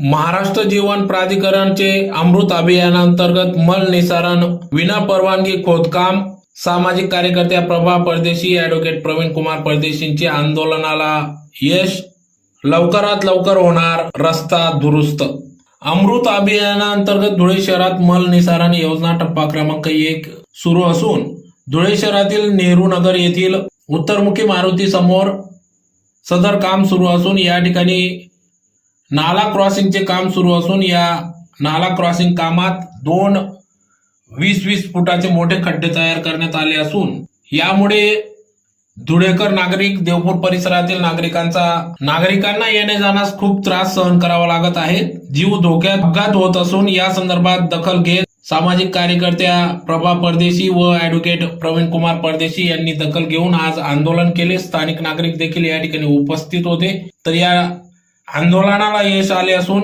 महाराष्ट्र जीवन प्राधिकरणचे अमृत अभियानांतर्गत मल निसारण विना परवानगी खोदकाम सामाजिक कार्यकर्त्या प्रभा परदेशी ऍडव्होकेट प्रवीण कुमार परदेशींचे आंदोलनाला यश लवकरात लवकर होणार रस्ता दुरुस्त. अमृत अभियानांतर्गत धुळे शहरात मल निसारण योजना टप्पा क्रमांक एक सुरू असून धुळे शहरातील नेहरू नगर येथील उत्तरमुखी मारुती समोर सदर काम सुरू असून या ठिकाणी नाला क्रॉसिंगचे काम सुरू असून या नाला क्रॉसिंग कामात दोन वीस वीस फुटाचे मोठे खड्डे तयार करण्यात आले असून यामुळे धुळेकर नागरिक देवपूर परिसरातील नागरिकांचा नागरिकांना येणे जाण्यास खूप त्रास सहन करावा लागत आहे. जीव धोक्यात अपघात होत असून या संदर्भात दखल घेत सामाजिक कार्यकर्त्या प्रभा परदेशी व ऍडव्होकेट प्रवीण कुमार परदेशी यांनी दखल घेऊन आज आंदोलन केले. स्थानिक नागरिक देखील या ठिकाणी उपस्थित होते. तर या आंदोलनाला यश आले असून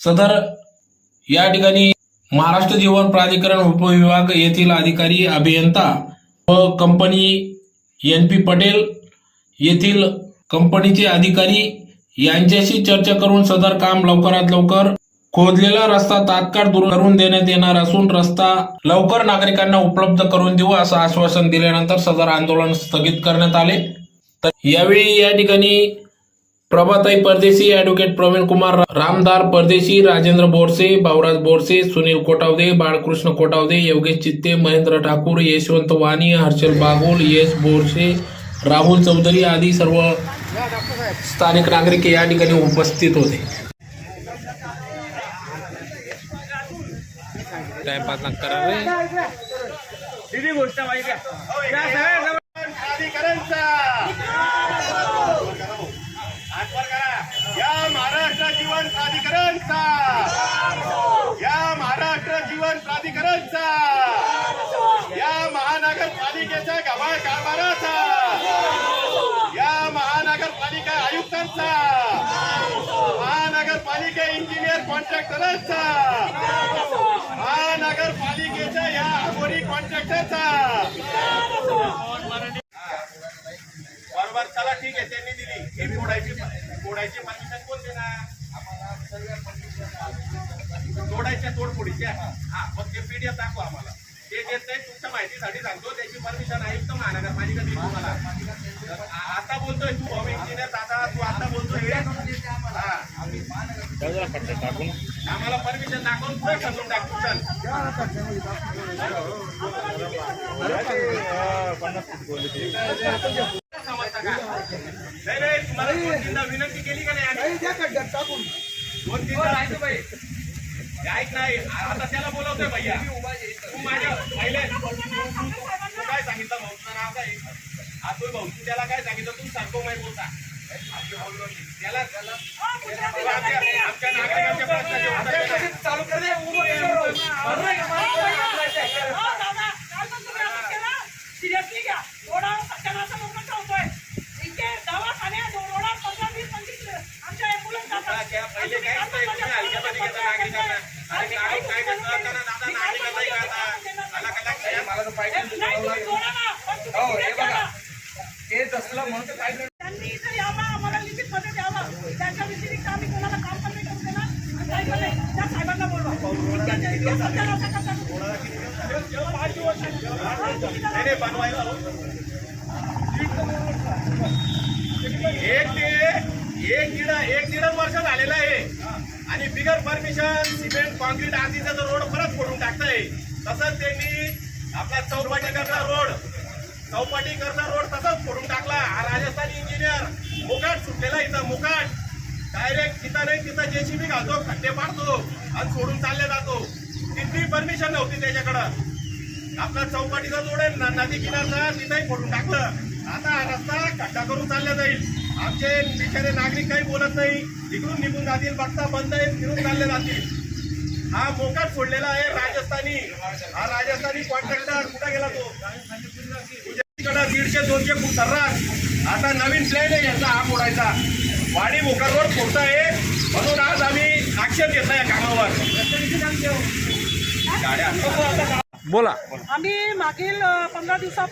सदर या ठिकाणी महाराष्ट्र जीवन प्राधिकरण उपविभाग येथील अधिकारी अभियंता व कंपनी एन पी पटेल येथील कंपनीचे अधिकारी यांच्याशी चर्चा करून सदर काम लवकरात लवकर खोदलेला रस्ता तात्काळ दूर करून देण्यात येणार असून रस्ता लवकर नागरिकांना उपलब्ध करून देऊ असं आश्वासन दिल्यानंतर सदर आंदोलन स्थगित करण्यात आले. तर यावेळी या ठिकाणी प्रभाताई परदेशी ऍडव्होकेट प्रवीण कुमार रामदार परदेशी राजेंद्र बोरसे भाऊराज बोरसे सुनील कोटावदे बाळकृष्ण कोटावदे योगेश चित्ते महेंद्र ठाकूर यशवंत वाणी हर्षल बागुल यश बोरसे राहुल चौधरी आदी सर्व स्थानिक नागरिक या ठिकाणी उपस्थित होते. टाइमपास ना करा रे दिदी गोष्ट माहिती आहे त्या सगळ्या प्राधिकरणचा आठवण करा या महाराष्ट्र जीवन प्राधिकरणचा. या महाराष्ट्र जीवन प्राधिकरणचा. या महानगरपालिकेच्या गव्हा कारभाराचा. या महानगरपालिका आयुक्तांचा. महानगरपालिका इंजिनियर कॉन्ट्रॅक्टरांचा. महानगरपालिकेच्या या अघोरी कॉन्ट्रॅक्टरचा. बरोबर चला ठीक आहे त्यांनी दिली. हे फोडायची फोडायची परमिशन कोण देणार? तोडायच्या तोडफोडीच्या हा मग ते पीडीएफ दाखवा आम्हाला ते देत नाही तुमच्या माहितीसाठी सांगतो त्याची परमिशन आयुक्त महानगरपालिका देईल तुम्हाला आता बोलतोय तू हॉम इंजिनियर दादा तू आता बोलतोय हा आम्हाला परमिशन दाखवून पुढे खचून टाकतो चल नाही नाही तुम्हाला दोन तीनदा विनंती केली का नाही आम्ही दोन तीनदा ऐक नाही आता त्याला बोलवतोय भैया तू माझ्या पहिले तू काय सांगितलं भाऊचं नाव काय अतुल भाऊ तू त्याला काय सांगितलं तू सांगतो माहिती बोलता त्याला त्याला आमच्या आमच्या नागरिकांच्या प्रश्नाचे उत्तर द्या. चालू कर दे सिरियसली घ्या रोडा सत्यानाचा लोक ठेवतोय इथे दवाखाने रोडा पंधरा वीस पंचवीस आमच्या ॲम्ब्युलन्स आता त्या पहिले काय होतंय, तुम्ही हलक्यामध्ये घेता नागरिकांना. आणि नागरिक काय करतात, त्यांना दादा नागरिकांना हे करतात. आला का लक्षात? मला तर पाहिजे हो हे बघा तेच असलं म्हणून तर पाहिजे त्यांनी इथं यावं आम्हाला लिखितमध्ये द्यावं त्याच्या व्यतिरिक्त आम्ही कोणाला काम पण नाही करू देणार. आणि काही पण नाही. त्या साहेबांना बोलवा. इतक्या- इतक्या करतात. पाच दिवस झाले. एक ते एक दीड एक दीड वर्ष झालेलं आहे. आणि बिगर परमिशन सिमेंट कॉन्क्रीट आधीचा जो रोड परत फोडून टाकताय. तसंच त्यांनी आपला चौपाटी करता रोड. चौपाटी करता रोड तसंच फोडून टाकला. हा राजस्थानी इंजिनियर मुकाट सुटलेला इथं मुकाट. डायरेक्ट तिथं नाही तिथं जेसीबी घालतो खड्डे पाडतो आणि सोडून चालले जातो. तिथली परमिशन नव्हती त्याच्याकडं. आपला चौपाटीचा जोड आहे ना नदी किनारचा तिथंही फोडून टाकलं. आता हा रस्ता खड्डा करून चालला जाईल. आमचे बिचारे नागरिक काही बोलत नाही. इकडून निघून जातील बघता बंद आहे फिरून चालले जातील. हा मोकाट सोडलेला आहे राजस्थानी. हा राजस्थानी कॉन्ट्रॅक्टर कुठे गेला तो? दीडशे दोनशे फूट सर्रास आता नवीन प्लॅन आहे यांचा हा फोडायचा वाडी मोकार रोड फोडताय म्हणून आज आम्ही ऍक्शन घेतला या कामावर. बोला. आम्ही मागील पंधरा दिवसा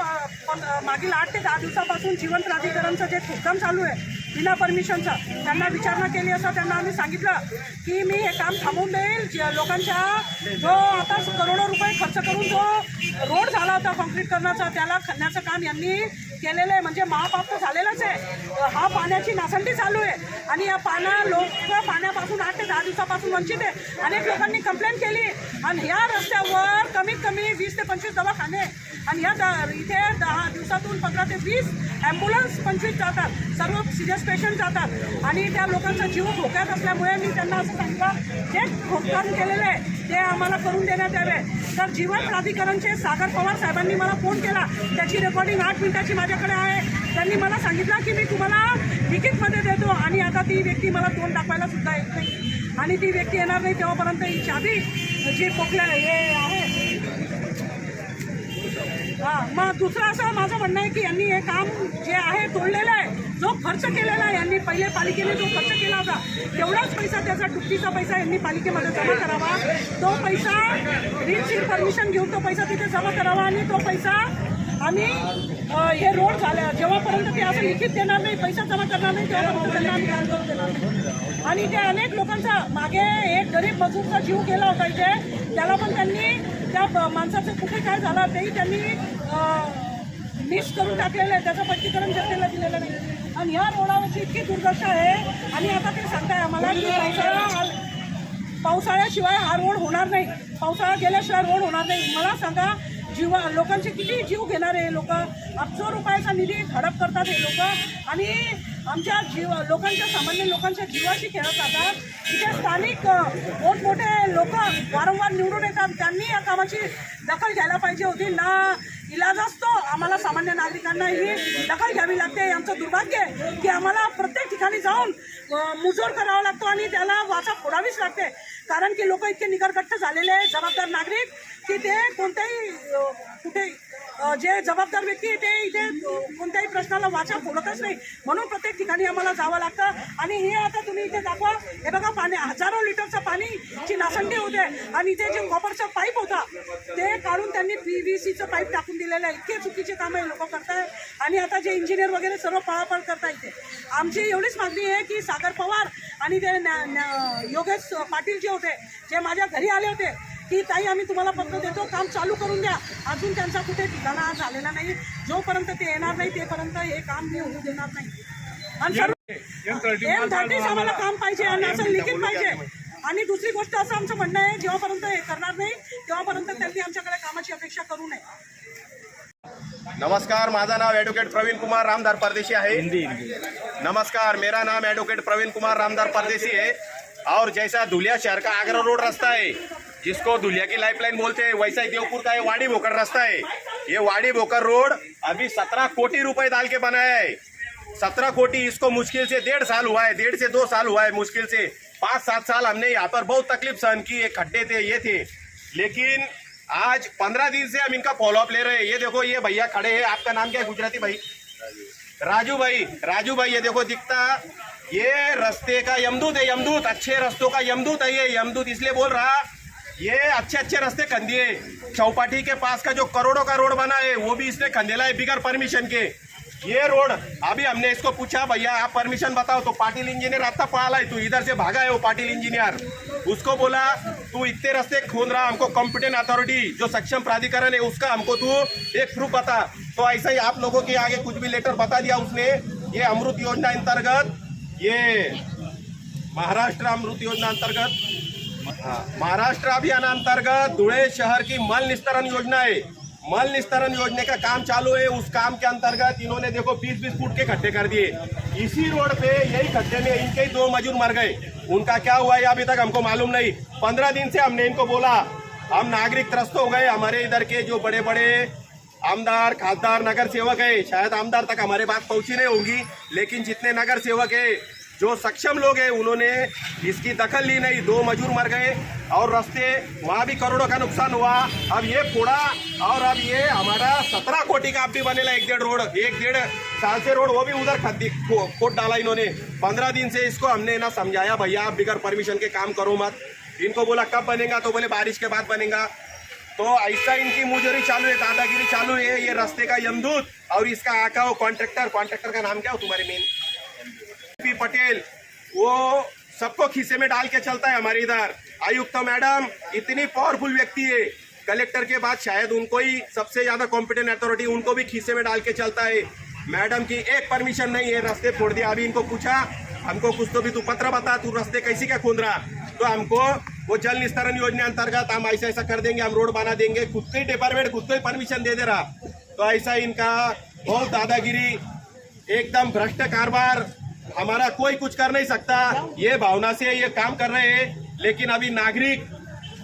मागील आठ ते दहा दिवसापासून जीवन प्राधिकरणचं जे खोदकाम चालू आहे विना परमिशनचा. त्यांना विचारणा केली असता त्यांना आम्ही सांगितलं की मी हे काम थांबवून देईल. जे लोकांच्या जो आता करोडो रुपये खर्च करून जो रोड झाला होता कॉन्क्रीटकरणाचा त्याला खणण्याचं काम यांनी केलेलं आहे. म्हणजे महापाप तर झालेलाच आहे. हा पाण्याची नासंडी चालू आहे. आणि या पाना लोक पाण्यापासून आठ ते दहा दिवसापासून वंचित आहे. अनेक लोकांनी कंप्लेंट केली. आणि या रस्त्यावर कमीत कमी वीस ते पंचवीस दवाखाने आणि या द- इथे दहा दिवसातून पंधरा ते वीस ॲम्ब्युलन्स पंचवीस जातात. सर्व सिरियस पेशंट जातात. आणि त्या लोकांचा जीव धोक्यात असल्यामुळे मी त्यांना असं सांगितलं जे खोदकाम केलेलं आहे ते आम्हाला करून देण्यात यावे. तर जीवन प्राधिकरणचे सागर पवार साहेबांनी मला फोन केला. त्याची रेकॉर्डिंग आठ मिनिटाची माझ्याकडे आहे. त्यांनी मला सांगितलं की मी तुम्हाला तिकीटमध्ये देतो. आणि आता ती व्यक्ती मला तोंड दाखवायला सुद्धा येत नाही. आणि ती व्यक्ती येणार नाही तेव्हापर्यंत ही चाबी जी पोकल्या हे आहे. हा मग दुसरं असं माझं म्हणणं आहे की यांनी हे काम जे आहे तोडलेलं आहे जो खर्च केलेला आहे यांनी पहिले पालिकेने जो खर्च केला होता तेवढाच पैसा त्याचा डुप्पीचा पैसा यांनी पालिकेमध्ये जमा करावा. तो पैसा रीतशीर परमिशन घेऊन तो पैसा तिथे जमा करावा आणि तो पैसा आम्ही हे रोड झाल्या जेव्हापर्यंत ते असं लिखित देणार नाही पैसा जमा करणार नाही तेव्हापर्यंत त्यांना आम्ही आंदोलन देणार नाही. आणि ते अनेक लोकांचा मागे एक गरीब मजूरचा जीव गेला होता इथे. त्याला पण त्यांनी त्या ब- माणसाचं कुठे काय झालं तेही त्यांनी मिस करून टाकलेलं आहे. त्याचं पंचीकरण जनतेला दिलेलं नाही. आणि ह्या रोडावरची इतकी दुर्दशा आहे. आणि आता ते सांगताय आम्हाला की पावसाळा पावसाळ्याशिवाय हा रोड होणार नाही. पावसाळा गेल्याशिवाय रोड होणार नाही. मला सांगा जीवा लोकांचे किती जीव घेणारे लोक? अब्जो रुपयाचा निधी हडप करतात हे लोक. आणि आमच्या जीव लोकांच्या सामान्य लोकांच्या जीवाशी खेळत जातात इथे स्थानिक मोठमोठे लोक वारंवार निवडून येतात. त्यांनी या कामाची दखल घ्यायला पाहिजे होती. ना इलाज असतो आम्हाला सामान्य नागरिकांना. ही दखल घ्यावी लागते. आमचं दुर्भाग्य आहे की आम्हाला प्रत्येक ठिकाणी जाऊन मुजोर करावा लागतो आणि त्याला वाचा फोडावीच लागते. कारण की लोक इतके निकरकट्ट झालेले आहे जबाबदार नागरिक. की ते कोणत्याही कुठे जे जबाबदार व्यक्ती ते इथे कोणत्याही प्रश्नाला वाचा फोडतच नाही. म्हणून प्रत्येक ठिकाणी आम्हाला जावं लागतं. आणि हे आता तुम्ही इथे दाखवा. हे बघा पाणी हजारो लिटरचं पाणीची नासंडी होते. आणि इथे जे कॉपरचा पाईप होता ते काढून त्यांनी पी व्ही सीचं पाईप टाकून दिलेलं आहे. इतके चुकीचे कामं हे लोक करताय. आणि आता जे इंजिनियर वगैरे सर्व पळापळ करता इथे. आमची एवढीच मागणी आहे की सागर पवार आणि ते न्या- न्या- योगेश पाटील जे होते जे माझ्या घरी आले होते की ताई आम्ही तुम्हाला पत्र देतो काम चालू करून द्या. अजून त्यांचा कुठे ठिकाणा झालेला नाही. जोपर्यंत ते येणार नाही तेपर्यंत हे काम मी होऊ देणार नाही. आणि सर्व एम थर्टीच आम्हाला काम पाहिजे आणि असं लिखित पाहिजे. आणि दुसरी गोष्ट असं आमचं म्हणणं आहे जेव्हापर्यंत हे करणार नाही तेव्हापर्यंत त्यांनी आमच्याकडे कामाची अपेक्षा करू नये. नमस्कार माझा नाम एडवोकेट प्रवीण कुमार रामदार परदेशी है नमस्कार मेरा नाम एडवोकेट प्रवीण कुमार रामदार परदेशी है और जैसा धुलिया शहर का आगरा रोड रास्ता है जिसको धुलिया की लाइफलाइन बोलते हैं, वैसा ही देवपुर का ये वाड़ी भोकर रास्ता है। ये वाड़ी भोकर रोड अभी सत्रह कोटी रुपए डाल के बनाया है। सत्रह कोटी इसको मुश्किल से डेढ़ साल हुआ है, डेढ़ से दो साल हुआ है मुश्किल से। पाँच, सात साल हमने यहाँ पर बहुत तकलीफ़ सहन की, ये खड्डे थे, ये थे। लेकिन आज पंद्रह दिन से हम इनका फॉलोअप ले रहे हैं। ये देखो, ये भैया खड़े हैं। आपका नाम क्या है, गुजराती भाई? राजू भाई। राजू भाई, ये देखो, दिखता। ये रास्ते का यमदूत है, यमदूत। अच्छे रस्तों का यमदूत है ये। यमदूत इसलिए बोल रहा ये अच्छे अच्छे रास्ते खंदिए चौपाटी के पास का जो करोड़ों का रोड बना है, वो भी इसने खंदेला है बिगर परमिशन के। ये रोड, अभी हमने इसको पूछा, भैया, आप परमिशन बताओ। तो पाटिल इंजीनियर आता पड़ा है तू इधर से भागा है वो पाटिल इंजीनियर। उसको बोला, तू इतने रास्ते खोद रहा, हमको कॉम्पिटेंट अथॉरिटी जो सक्षम प्राधिकरण है, उसका हमको तू एक प्रूफ बता। तो ऐसा ही आप लोगों के आगे कुछ भी लेटर बता दिया उसने, ये अमृत योजना अंतर्गत, ये महाराष्ट्र अमृत योजना अंतर्गत महाराष्ट्र अभियान अंतर्गत धुळे शहर की मल निस्तारण योजना है। मल निस्तारण योजना का काम चालू है। उस काम के अंतर्गत इन्होंने देखो बीस बीस फुट के खड्डे कर दिए। इसी रोड पे, यही खड्डे में इनके ही दो मजूर मर गए। उनका क्या हुआ है अभी तक हमको मालूम नहीं। पंद्रह दिन से हमने इनको बोला, हम नागरिक त्रस्त हो गए। हमारे इधर के जो बड़े बड़े आमदार, खासदार, नगर सेवक है, शायद आमदार तक हमारे बात पहुँची नहीं होंगी, लेकिन जितने नगर सेवक है जो सक्षम लोग हैं, उन्होंने इसकी दखल ली नहीं, दो मजूर मर गए और रास्ते वहाँ भी करोड़ों का नुकसान हुआ। अब ये फोड़ा और अब ये हमारा सत्रह कोटी का अब भी बनेला, एक डेढ़ रोड, एक डेढ़ साल से रोड, वो भी उधर खद्दी खो- खोद डाला इन्होंने। पंद्रह दिन से इसको हमने ना समझाया, भैया, आप बिगर परमिशन के काम करो मत। इनको बोला, कब बनेगा? तो बोले, बारिश के बाद बनेगा। तो ऐसा इनकी मुजरी चालू है, दादागिरी चालू है, ये रास्ते का यमदूत और इसका आका हो कॉन्ट्रैक्टर कॉन्ट्रैक्टर का नाम क्या हो तुम्हारे मेन पी पटेल, वो सबको खीसे में डाल के चलता है हमारे इधर। आयुक्त मैडम, इतनी पावरफुल व्यक्ति है। कलेक्टर के बाद शायद उनको ही सबसे ज़्यादा कॉम्पिटेंट अथॉरिटी उनको भी खीसे में डाल के चलता है। मैडम की एक परमिशन नहीं है, रास्ते छोड़ दिया। अभी इनको पूछा, हमको कुछ तो भी तू पत्र बता, तू रास्ते कैसी क्या खोद रहा तो हमको वो जल निस्तारण योजना अंतर्गत हम ऐसा ऐसा कर देंगे, हम रोड बना देंगे, खुद को डिपार्टमेंट खुद को ही परमिशन दे दे रहा। तो ऐसा इनका बहुत दादागिरी, एकदम भ्रष्ट कारभार हमारा कोई कुछ कर नहीं सकता। ये भावना से ये काम कर रहे हैं। लेकिन अभी नागरिक,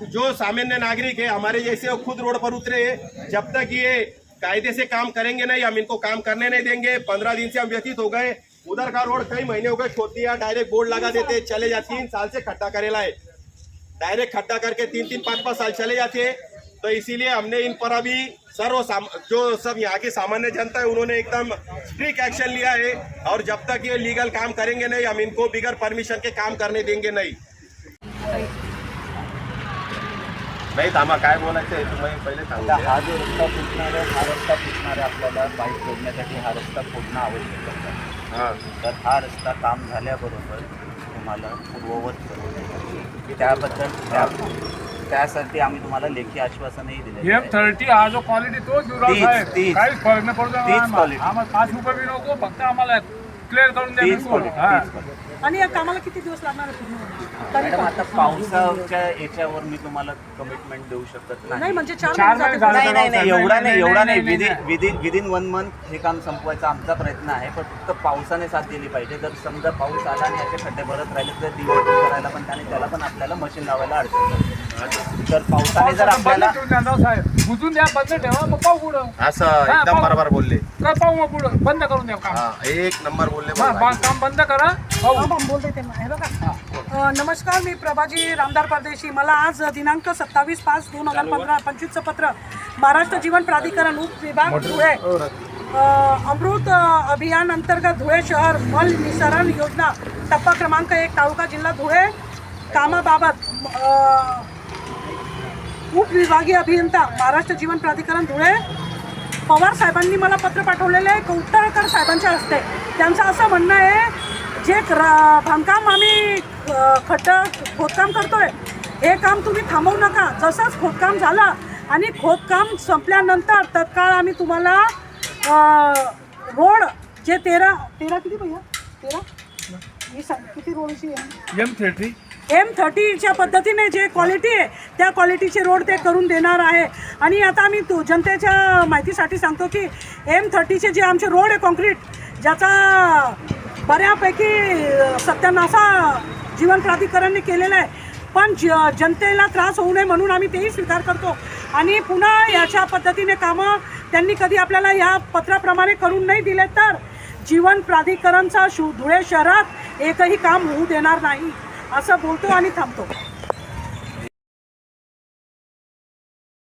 जो सामान्य नागरिक है, हमारे जैसे वो खुद रोड पर उतरे जब तक ये कायदे से काम करेंगे नहीं, हम इनको काम करने नहीं देंगे। पंद्रह दिन से हम व्यतीत हो गए। उधर का रोड कई महीने हो गए खोद दिया डायरेक्ट बोर्ड लगा देते, चले जाते, तीन साल से खड्डा करेला है। डायरेक्ट खड्डा करके तीन तीन पाँच पाँच साल चले जाते तो इसीलिए हमने इन पर अभी सर्व जो सब यहाँ की सामान्य जनता है उन्होंने एकदम स्ट्रिक एक्शन लिया है और जब तक ये लीगल काम करेंगे नहीं हम इनको बिगर परमिशन के काम करने देंगे नहीं। नाही थांबा काय बोलायचं आहे? तुम्ही पहिले आता हा जो रस्ता फुटणार आहे हा रस्ता फुटणार आहे आपल्याला पाईप जोडण्यासाठी हा रस्ता फोडणं आवश्यक आहे. हा. तर हा रस्ता काम झाल्याबरोबर तुम्हाला पूर्ववत करू त्याबद्दल त्या त्यासाठी आम्ही तुम्हाला लेखी आश्वासनही दिले एम थर्टी हा जो क्वालिटी तोच युवराज तीच- साहेब तीच. काहीच फरक नाही पडतो तीच आम्हाला quality. आम्हाला पाच रुपये बी नको फक्त आम्हाला क्लिअर करून द्या तीच बिलकुल. क्वालिटी हा. तीच क्वालिटी आणि या कामाला किती दिवस लागणार आहे पूर्ण होण्यासाठी? तरी मॅडम पण. आता पावसाच्या याच्यावर मी तुम्हाला कमिटमेंट देऊ शकत नाही नाही म्हणजे चार चार महिने महिने झाले. झाले. नाही नाही नाही एवढा नाही एवढा नाही within. Within within one month हे काम संपवायचा आमचा प्रयत्न आहे पण फक्त पावसाने साथ दिली पाहिजे जर समजा पाऊस आला आणि याचे खड्डे भरत राहिले तर डिवॉर्टिंग करायला पण त्याने त्याला पण आपल्याला मशीन लावायला अडचण. तर पावसाने जर आपल्याला बुजून द्या बंद ठेवा मग पाहू पुढं. असं हा, एकदम पाहू. बरोबर बोलले. काय पाहू मग पुढं? बंद करून द्या काम. हा एक नंबर बोलले हा. बा- काम बंद करा पाहू. हा, बा- बोलते ते हे बघा. अ, नमस्कार मी प्रभाजी रामदार परदेशी. मला आज दिनांक सत्तावीस पाच दोन हजार पंधरा पंचवीसचं पत्र महाराष्ट्र जीवन प्राधिकरण उपविभाग धुळे. अ, अमृत अ, अभियान अंतर्गत धुळे शहर मल निसरण योजना टप्पा क्रमांक एक तालुका जिल्हा धुळे. कामाबाबत अ, उपविभागीय अभियंता महाराष्ट्र जीवन प्राधिकरण धुळे. पवार साहेबांनी मला पत्र पाठवलेलं आहे कौटळकर साहेबांच्या हस्ते. त्यांचं असं म्हणणं आहे जे बांधकाम आम्ही अ, खड्डा खोदकाम करतोय हे काम तुम्ही थांबवू नका. जसंच खोदकाम झालं आणि खोदकाम संपल्यानंतर तत्काळ आम्ही तुम्हाला रोड जे तेरा तेरा किती भैया? तेरा? मी सा- किती रोडची आहे? एम थर्टी एम थर्टीच्या पद्धतीने जे क्वालिटी आहे त्या क्वालिटीचे रोड ते करून देणार आहे. आणि आता आम्ही तू जनतेच्या माहितीसाठी सांगतो की एम थर्टीचे जे आमचे रोड आहे कॉन्क्रीट ज्याचा बऱ्यापैकी अ, सत्यानाशा जीवन प्राधिकरणने केलेला आहे. पण ज जनतेला त्रास होऊ नये म्हणून आम्ही तेही स्वीकार करतो. आणि पुन्हा याच्या पद्धतीने कामं त्यांनी कधी आपल्याला या पत्राप्रमाणे करून नाही दिले तर जीवन प्राधिकरणचा शु धुळे शहरात एकही काम होऊ देणार नाही. असं बोलतो आणि थांबतो.